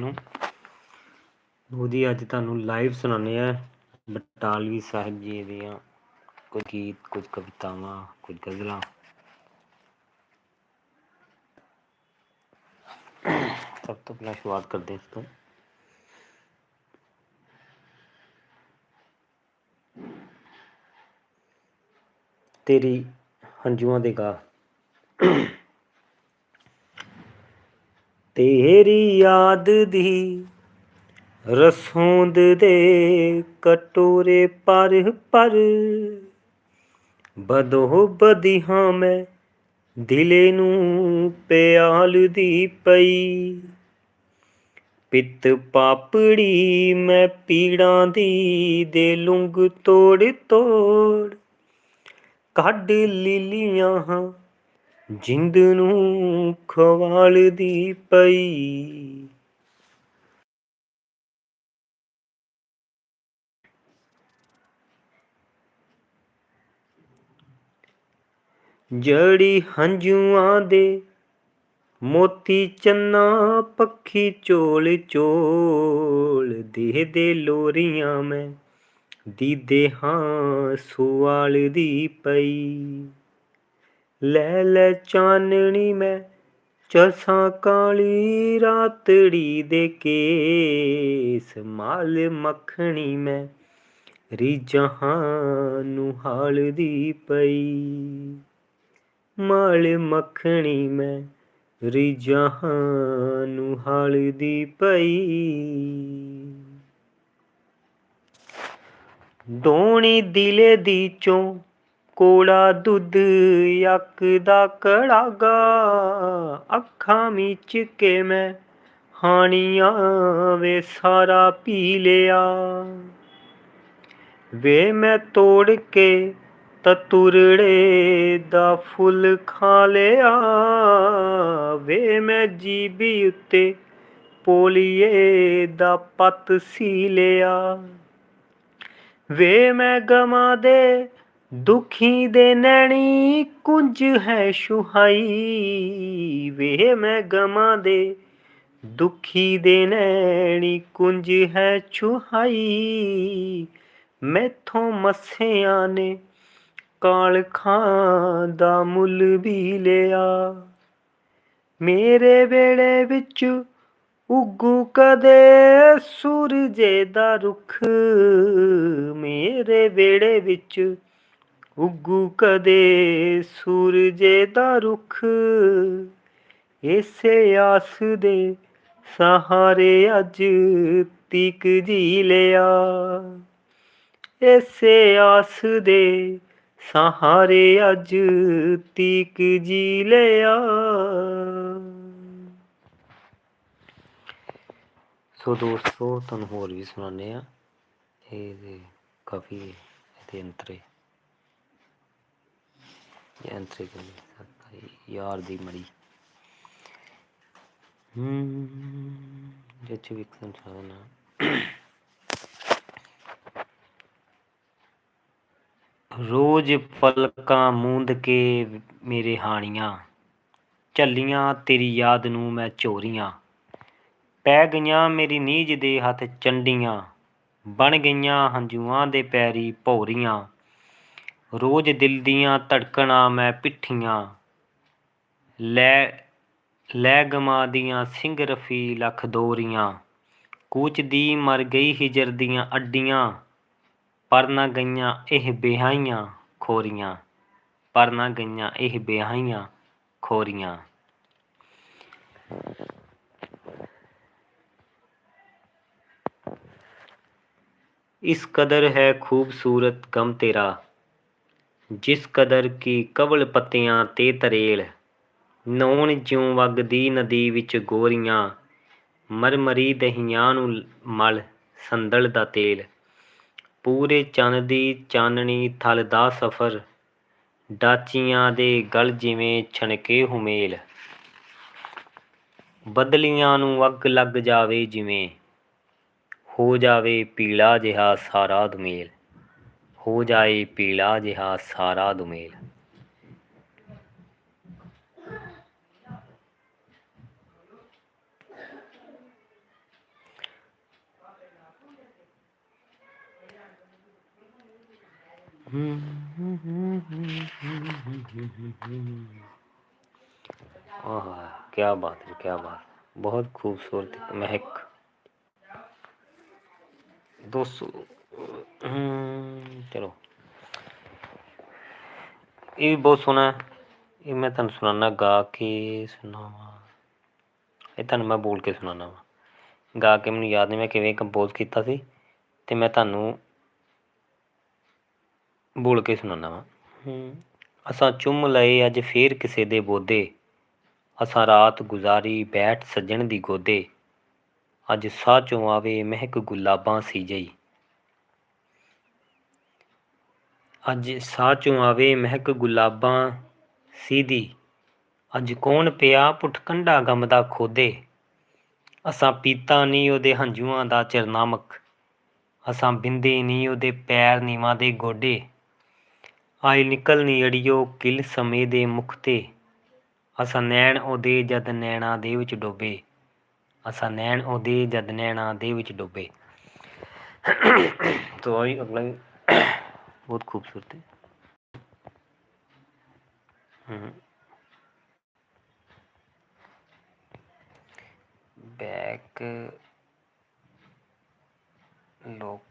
ਨੂੰ। ਲਓ ਅੱਜ ਤੁਹਾਨੂੰ ਲਾਈਵ ਸੁਣਾਉਂਦੇ ਆ ਬਟਾਲਵੀ ਸਾਹਿਬ ਜੀ ਦੀਆਂ ਕੁਝ ਗੀਤ, ਕੁਝ ਕਵਿਤਾਵਾਂ, ਕੁਝ ਗਜ਼ਲਾਂ। ਸਭ ਤੋਂ ਪਹਿਲਾਂ ਸ਼ੁਰੂਆਤ ਕਰਦੇ ਇਸ ਤੋਂ। ਤੇਰੀ ਹੰਝੂਆਂ ਦੇ ਗਾ ਤੇਰੀ ਯਾਦ ਦੀ ਰਸੋਂਦ ਦੇ ਕਟੋਰੇ ਪਰ ਪਰ ਬਦੋ ਹਾਂ ਮੈਂ ਦਿਲੇ ਨੂੰ ਪਿਆਲ ਦੀ ਪਈ। ਪਿੱਤ ਪਾਪੜੀ ਮੈਂ ਪੀੜਾਂ ਦੀ ਦੇ ਲੁੰਗ ਤੋੜ ਤੋੜ ਕੱਢ ਲੀਲੀਆਂ ਹਾਂ ਜਿੰਦ ਨੂੰ ਖਵਾਲਦੀ ਪਈ। ਜੜੀ ਹੰਝੂਆਂ ਦੇ ਮੋਤੀ ਚੰਨਾ ਪੱਖੀ ਚੋਲ ਚੋਲ। ਦੇ ਦੇ ਲੋਰੀਆਂ ਮੈਂ ਦੀਦੇ ਹਾਂ ਸੁਆਲ ਦੀ ਪਈ। ਲੈ ਲੈ ਚਾਨਣੀ ਮੈਂ ਚਸਾਂ ਕਾਲੀ ਰਾਤੜੀ ਦੇ ਕੇਸ, ਮਾਲ ਮੱਖਣੀ ਮੈਂ ਰਿਜਹਾਂ ਨੂੰ ਹਾਲ ਪਈ। ਮਾਲ ਮੱਖਣੀ ਮੈਂ ਰਿਜਹਾਂ ਨੂੰ ਹਾਲ ਪਈ। ਦੋਣੀ ਦਿਲੇ ਦੀ ਚੋਂ ਕੋੜਾ ਦੁੱਧ ਯੱਕ ਦਾ ਕੜਾਗਾ, ਅੱਖਾਂ ਮੀਚ ਕੇ ਮੈਂ ਹਾਣੀਆਂ ਵੇ ਸਾਰਾ ਪੀ ਲਿਆ। ਵੇ ਮੈਂ ਤੋੜ ਕੇ ਤਤੁਰੜੇ ਦਾ ਫੁੱਲ ਖਾ ਲਿਆ। ਵੇ ਮੈਂ ਜੀਬੀ ਉੱਤੇ ਪੋਲੀਏ ਦਾ ਪੱਤ ਸੀ ਲਿਆ। ਵੇ ਮੈਂ ਗਮਾਂ ਦੇ ਦੁਖੀ ਦੇ ਨੈਣੀ ਕੁੰਜ ਹੈ ਸੁਹਾਈ। ਵੇ ਮੈਂ ਗਮਾਂ ਦੇ। ਦੁਖੀ ਦੇ ਨੈਣੀ ਕੁੰਜ ਹੈ ਛੁਹਾਈ। ਮੈਥੋਂ ਮੱਸਿਆਂ ਨੇ ਕਾਲ ਖਾਂ ਦਾ ਮੁੱਲ ਵੀ ਲਿਆ। ਮੇਰੇ ਵੇੜੇ ਵਿੱਚ ਉਗੂ ਕਦੇ ਸੂਰਜੇ ਦਾ ਰੁੱਖ। ਮੇਰੇ ਵੇੜੇ ਵਿੱਚ ਉੱਗੂ ਕਦੇ ਸੂਰਜੇ ਦਾ ਰੁੱਖ। ਇਸੇ ਆਸ ਦੇ ਸਹਾਰੇ ਅੱਜ ਤੀਕ ਜੀ ਲਿਆ। ਇਸੇ ਆਸ ਦੇ ਸਹਾਰੇ ਅੱਜ ਤੀਕ ਜੀ ਲਿਆ। ਸੋ ਦੋਸਤੋ, ਤੁਹਾਨੂੰ ਹੋਰ ਵੀ ਸੁਣਾਉਂਦੇ ਆ ਇਹ ਕਾਫੀ ਇਹਦੇ ਅੰਤਰੇ ਇਹ ਅੰਤਰੇ ਕਹਿੰਦੇ ਯਾਰ ਦੀ ਮੜੀ ਹੂੰ ਜੇ ਵਿਕਸਨ ਚਾਹਨਾ ਰੋਜ਼ ਪਲਕਾਂ ਮੂੰਦ ਕੇ ਮੇਰੇ ਹਾਣੀਆਂ ਚੱਲੀਆਂ ਤੇਰੀ ਯਾਦ ਨੂੰ ਮੈਂ ਚੋਰੀਆਂ ਪੈ ਗਈਆਂ ਮੇਰੀ ਨੀਜ ਦੇ ਹੱਥ ਚੰਡੀਆਂ, ਬਣ ਗਈਆਂ ਹੰਝੂਆਂ ਦੇ ਪੈਰੀ ਭੌਰੀਆਂ। ਰੋਜ਼ ਦਿਲ ਦੀਆਂ ਧੜਕਣਾ ਮੈਂ ਪਿੱਠੀਆਂ। ਲੈ ਲੈ ਗਮਾ ਦੀਆਂ ਸਿੰਘ ਰਫੀ ਲੱਖ ਦੋਰੀਆਂ। ਕੂਚ ਦੀ ਮਰ ਗਈ ਹਿਜਰ ਦੀਆਂ ਅੱਡੀਆਂ। ਪਰ ਨਾ ਗਈਆਂ ਇਹ ਬਿਹਾਈਆਂ ਖੋਰੀਆਂ। ਪਰ ਨਾ ਗਈਆਂ ਇਹ ਬਿਹਾਈਆਂ ਖੋਰੀਆਂ। ਇਸ ਕਦਰ ਹੈ ਖੂਬਸੂਰਤ ਗਮ ਤੇਰਾ। ਜਿਸ ਕਦਰ ਕੀ ਕਵਲ ਪੱਤਿਆਂ ਤੇ ਤਰੇਲ, ਨੌਣ ਜਿਉਂ ਵਗਦੀ ਨਦੀ ਵਿੱਚ ਗੋਰੀਆਂ, ਮਰਮਰੀ ਦਹੀਆਂ ਨੂੰ ਮਲ ਸੰਦਲ ਦਾ ਤੇਲ, ਪੂਰੇ ਚੰਨ ਦੀ ਚਾਨਣੀ ਥਲ ਦਾ ਸਫਰ, ਡਾਚੀਆਂ ਦੇ ਗਲ ਜਿਵੇਂ ਛਣਕੇ ਹੁਮੇਲ। ਬਦਲੀਆਂ ਨੂੰ ਅੱਗ ਲੱਗ ਜਾਵੇ ਜਿਵੇਂ, ਹੋ ਜਾਵੇ ਪੀਲਾ ਜਿਹਾ ਸਾਰਾ ਦੁਮੇਲ। हो जाए पीला जिहा सारा दुमेल आह क्या बात है क्या बात बहुत खूबसूरत महक दोस्तों ਚਲੋ। ਇਹ ਵੀ ਬਹੁਤ ਸੋਹਣਾ ਇਹ ਮੈਂ ਤੁਹਾਨੂੰ ਸੁਣਾਣਾ ਗਾ ਕੇ ਸੁਣਾਵਾ। ਇਹ ਤੁਹਾਨੂੰ ਮੈਂ ਬੋਲ ਕੇ ਸੁਣਾਣਾ ਵਾ ਗਾ ਕੇ ਮੈਨੂੰ ਯਾਦ ਨਹੀਂ ਮੈਂ ਕਿਵੇਂ ਕੰਪੋਜ਼ ਕੀਤਾ ਸੀ ਤੇ ਮੈਂ ਤੁਹਾਨੂੰ ਬੋਲ ਕੇ ਸੁਣਾਣਾ ਵਾ ਅਸਾਂ ਚੁੰਮ ਲਏ ਅੱਜ ਫੇਰ ਕਿਸੇ ਦੇ ਬੋਦੇ। ਅਸਾਂ ਰਾਤ ਗੁਜ਼ਾਰੀ ਬੈਠ ਸੱਜਣ ਦੀ ਗੋਦੇ। ਅੱਜ ਸਾਹ ਚੋਂ ਆਵੇ ਮਹਿਕ ਗੁਲਾਬਾਂ ਸੀ ਜਈ। ਅੱਜ ਸਾਹ ਚੋਂ ਆਵੇ ਮਹਿਕ ਗੁਲਾਬਾਂ ਸੀਦੀ। ਅੱਜ ਕੌਣ ਪਿਆ ਪੁਟਕੰਡਾ ਗਮ ਦਾ ਖੋਦੇ। ਅਸਾਂ ਪੀਤਾ ਨਹੀਂ ਉਹਦੇ ਹੰਝੂਆਂ ਦਾ ਚਰਨਾਮਕ। ਅਸਾਂ ਬਿੰਦੇ ਨਹੀਂ ਉਹਦੇ ਪੈਰ ਨੀਵਾਂ ਦੇ ਗੋਡੇ। ਆਈ ਨਿਕਲ ਨਹੀਂ ਅੜਿਓ ਕਿਲ ਸਮੇ ਦੇ ਮੁਖ ਤੇ। ਅਸਾਂ ਨੈਣ ਉਹਦੇ ਜਦ ਨੈਣਾ ਦੇ ਵਿੱਚ ਡੋਬੇ। ਅਸਾਂ ਨੈਣ ਉਹਦੇ ਜਦ ਨੈਣਾ ਦੇ ਵਿੱਚ ਡੋਬੇ। ਤੋਂ ਅਗਲਾ बहुत खूबसूरत है हम्म। बैक लोक